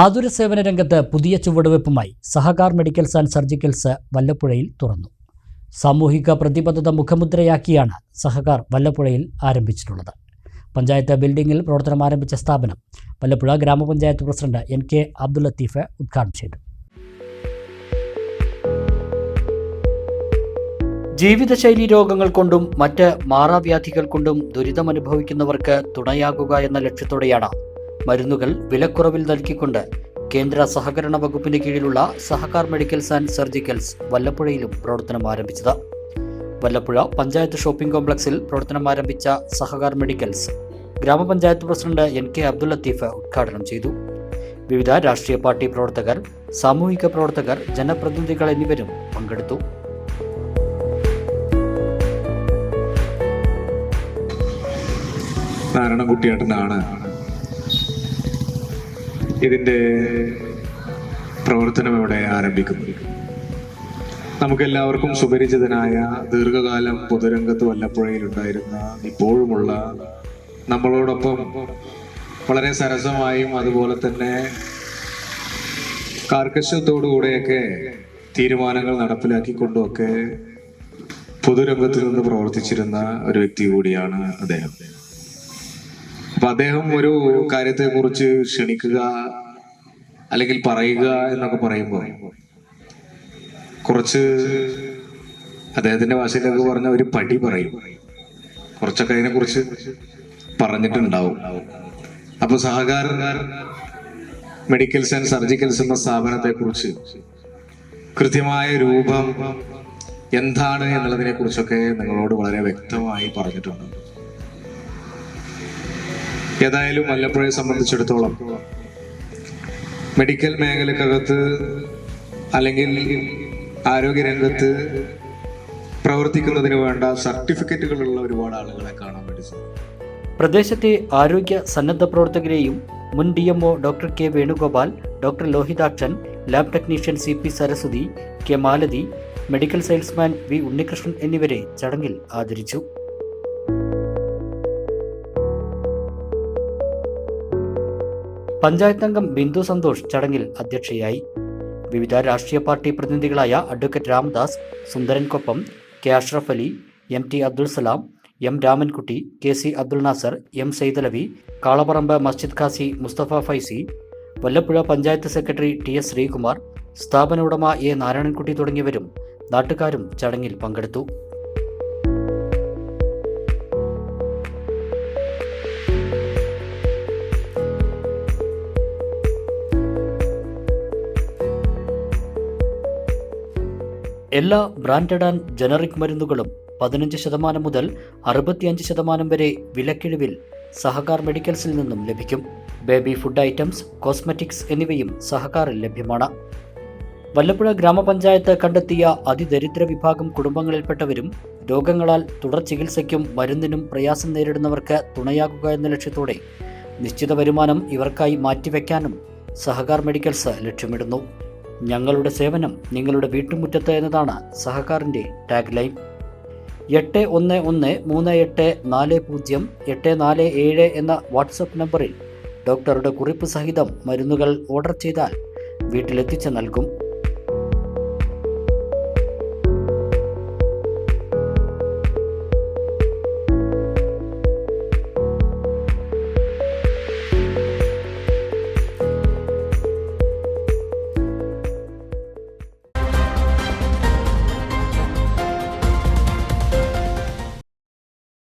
ആതുര സേവന രംഗത്ത് പുതിയ ചുവടുവെപ്പുമായി സഹകാർ മെഡിക്കൽസ് ആൻഡ് സർജിക്കൽസ് വല്ലപ്പുഴയിൽ തുറന്നു. സാമൂഹിക പ്രതിബദ്ധത മുഖമുദ്രയാക്കിയാണ് സഹകാർ വല്ലപ്പുഴയിൽ ആരംഭിച്ചിട്ടുള്ളത്. പഞ്ചായത്ത് ബിൽഡിംഗിൽ പ്രവർത്തനം ആരംഭിച്ച സ്ഥാപനം വല്ലപ്പുഴ ഗ്രാമപഞ്ചായത്ത് president N K Abdul Latheef ഉദ്ഘാടനം ചെയ്തു. ജീവിതശൈലി രോഗങ്ങൾ കൊണ്ടും മറ്റ് മാറാവ്യാധികൾ കൊണ്ടും ദുരിതമനുഭവിക്കുന്നവർക്ക് തുണയാകുക എന്ന ലക്ഷ്യത്തോടെയാണ് മരുന്നുകൾ വിലക്കുറവിൽ നൽകിക്കൊണ്ട് കേന്ദ്ര സഹകരണ വകുപ്പിന് കീഴിലുള്ള സഹകാർ മെഡിക്കൽസ് ആൻഡ് സർജിക്കൽസ് വല്ലപ്പുഴയിലും പ്രവർത്തനം ആരംഭിച്ചത്. വല്ലപ്പുഴ പഞ്ചായത്ത് ഷോപ്പിംഗ് കോംപ്ലക്സിൽ പ്രവർത്തനം ആരംഭിച്ച സഹകാർ മെഡിക്കൽസ് ഗ്രാമപഞ്ചായത്ത് president N K Abdul Latheef ഉദ്ഘാടനം ചെയ്തു. വിവിധ രാഷ്ട്രീയ പാർട്ടി പ്രവർത്തകർ സാമൂഹിക പ്രവർത്തകർ ജനപ്രതിനിധികൾ എന്നിവരും പങ്കെടുത്തു. നാരായണൻകുട്ടിയേട്ടനാണ് ഇതിന്റെ പ്രവർത്തനം ഇവിടെ ആരംഭിക്കുന്നു. നമുക്കെല്ലാവർക്കും സുപരിചിതനായ ദീർഘകാലം പൊതുരംഗത്ത് വല്ലപ്പുഴയിൽ ഉണ്ടായിരുന്ന ഇപ്പോഴുമുള്ള നമ്മളോടൊപ്പം വളരെ സരസമായും അതുപോലെ തന്നെ കാർക്കശ്യത്തോടുകൂടെയൊക്കെ തീരുമാനങ്ങൾ നടപ്പിലാക്കിക്കൊണ്ടുമൊക്കെ പൊതുരംഗത്ത് നിന്ന് പ്രവർത്തിച്ചിരുന്ന ഒരു വ്യക്തി കൂടിയാണ് അദ്ദേഹം. അപ്പൊ അദ്ദേഹം ഒരു കാര്യത്തെ കുറിച്ച് ക്ഷണിക്കുക അല്ലെങ്കിൽ പറയുക എന്നൊക്കെ പറയുമ്പോൾ കുറച്ച് അദ്ദേഹത്തിന്റെ ഭാഷയിലൊക്കെ പറഞ്ഞ ഒരു പടി പറയും. കുറച്ചൊക്കെ അതിനെ കുറിച്ച് പറഞ്ഞിട്ടുണ്ടാവും. അപ്പൊ സഹകാര മെഡിക്കൽസ് ആൻഡ് സർജിക്കൽസ് എന്ന സ്ഥാപനത്തെ കുറിച്ച് കൃത്യമായ രൂപം എന്താണ് എന്നുള്ളതിനെ കുറിച്ചൊക്കെ നിങ്ങളോട് വളരെ വ്യക്തമായി പറഞ്ഞിട്ടുണ്ട്. ഏതായാലും വല്ലപ്പുഴയെ സംബന്ധിച്ചിടത്തോളം മെഡിക്കൽ മേഖലക്കകത്ത് അല്ലെങ്കിൽ ആരോഗ്യരംഗത്ത് പ്രവർത്തിക്കുന്നതിന് വേണ്ട സർട്ടിഫിക്കറ്റുകളുള്ള ഒരുപാട് ആളുകളെ കാണാൻ വേണ്ടി പ്രദേശത്തെ ആരോഗ്യ സന്നദ്ധ പ്രവർത്തകരെയും മുൻ D M O doctor K Venugopal doctor Lohithakshan lab technician C P Saraswathi K Malathi medical salesman V Unnikrishnan എന്നിവരെ ചടങ്ങിൽ ആദരിച്ചു. പഞ്ചായത്ത് അംഗം ബിന്ദു സന്തോഷ് ചടങ്ങിൽ അധ്യക്ഷയായി. വിവിധ രാഷ്ട്രീയ പാർട്ടി പ്രതിനിധികളായ advocate Ramadas സുന്ദരൻകൊപ്പം K Ashraf Ali M T Abdul Salam M Ramankutty K C Abdul Nasar M Saidalavi Kalapparamba മസ്ജിദ് Khasi Musthafa Faizy Vallappuzha panchayat secretary T S Sreekumar സ്ഥാപന ഉടമ എ നാരായണൻകുട്ടി തുടങ്ങിയവരും നാട്ടുകാരും ചടങ്ങിൽ പങ്കെടുത്തു. എല്ലാ ബ്രാൻഡഡ് ആൻഡ് ജനറിക് മരുന്നുകളും പതിനഞ്ച് ശതമാനം മുതൽ അറുപത്തിയഞ്ച് ശതമാനം വരെ വിലക്കിഴിവിൽ സഹകാർ മെഡിക്കൽസിൽ നിന്നും ലഭിക്കും. ബേബി ഫുഡ് ഐറ്റംസ് കോസ്മെറ്റിക്സ് എന്നിവയും സഹകാറിൽ ലഭ്യമാണ്. വല്ലപ്പുഴ ഗ്രാമപഞ്ചായത്ത് കണ്ടെത്തിയ അതിദരിദ്ര വിഭാഗം കുടുംബങ്ങളിൽപ്പെട്ടവരും രോഗങ്ങളാൽ തുടർ ചികിത്സയ്ക്കും മരുന്നിനും പ്രയാസം നേരിടുന്നവർക്ക് തുണയാകുക എന്ന ലക്ഷ്യത്തോടെ നിശ്ചിത വരുമാനം ഇവർക്കായി മാറ്റിവെക്കാനും സഹകാർ മെഡിക്കൽസ് ലക്ഷ്യമിടുന്നു. ഞങ്ങളുടെ സേവനം നിങ്ങളുടെ വീട്ടുമുറ്റത്ത് എന്നതാണ് സഹകാറിന്റെ ടാഗ് ലൈൻ എട്ട് ഒന്ന് ഒന്ന് മൂന്ന് എട്ട് നാല് പൂജ്യം എട്ട് നാല് ഏഴ് എന്ന വാട്സപ്പ് നമ്പറിൽ ഡോക്ടറുടെ കുറിപ്പ് സഹിതം മരുന്നുകൾ ഓർഡർ ചെയ്താൽ വീട്ടിലെത്തിച്ച് നൽകും.